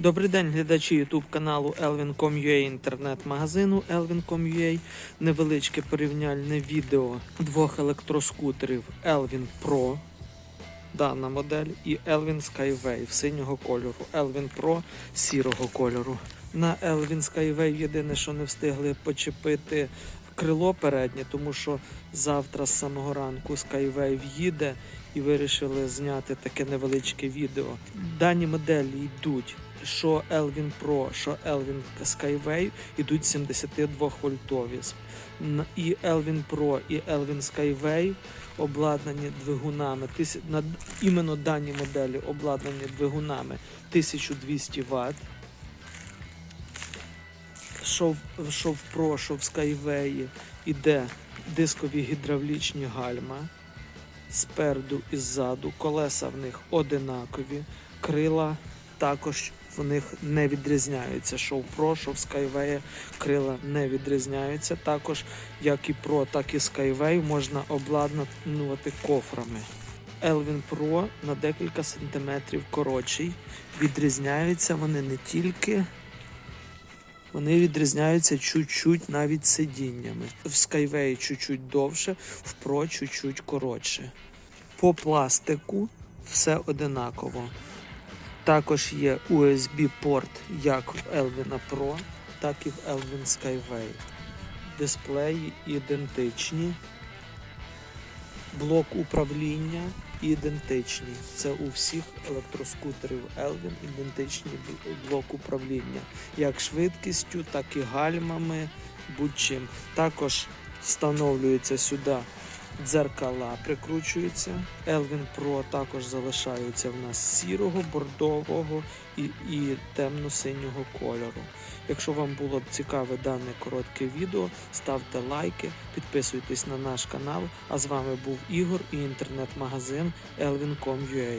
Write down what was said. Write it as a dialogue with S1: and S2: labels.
S1: Добрий день, глядачі YouTube каналу Elvin.com.ua інтернет-магазину Elvin.com.ua. Невеличке порівняльне відео двох електроскутерів Elvin Pro, дана модель, і Elvin Skyway синього кольору, Elvin Pro сірого кольору. На Elvin Skyway єдине, що не встигли почепити крило переднє, тому що завтра з самого ранку Skyway в'їде і вирішили зняти таке невеличке відео. Дані моделі йдуть що Elvin Pro, що Elvin Skyway йдуть 72 вольтові. І Elvin Pro, і Elvin Skyway обладнані двигунами. Іменно дані моделі обладнані двигунами 1200 Вт. Що в, що в Pro, що в Skyway іде дискові гідравлічні гальма спереду і ззаду. Колеса в них одинакові, крила також в них не відрізняються. Що в Pro, в Skyway крила не відрізняються. Також, як і Pro, так і Skyway можна обладнувати кофрами. Elvin Pro на декілька сантиметрів коротший. Відрізняються вони не тільки. Вони відрізняються чуть-чуть навіть сидіннями. В Skyway чуть-чуть довше, в Pro чуть-чуть коротше. По пластику все одинаково. Також є USB-порт як в Elvin Pro, так і в Elvin Skyway. Дисплеї ідентичні. Блок управління ідентичний. Це у всіх електроскутерів Elvin ідентичний блок управління. Як швидкістю, так і гальмами, будь-чим. Також встановлюється сюди дзеркала, прикручуються. Elvin Pro також залишаються в нас сірого, бордового і, і темно-синього кольору. Якщо вам було б цікаве дане коротке відео, ставте лайки, підписуйтесь на наш канал. А з вами був Ігор і інтернет-магазин Elvin.com.ua.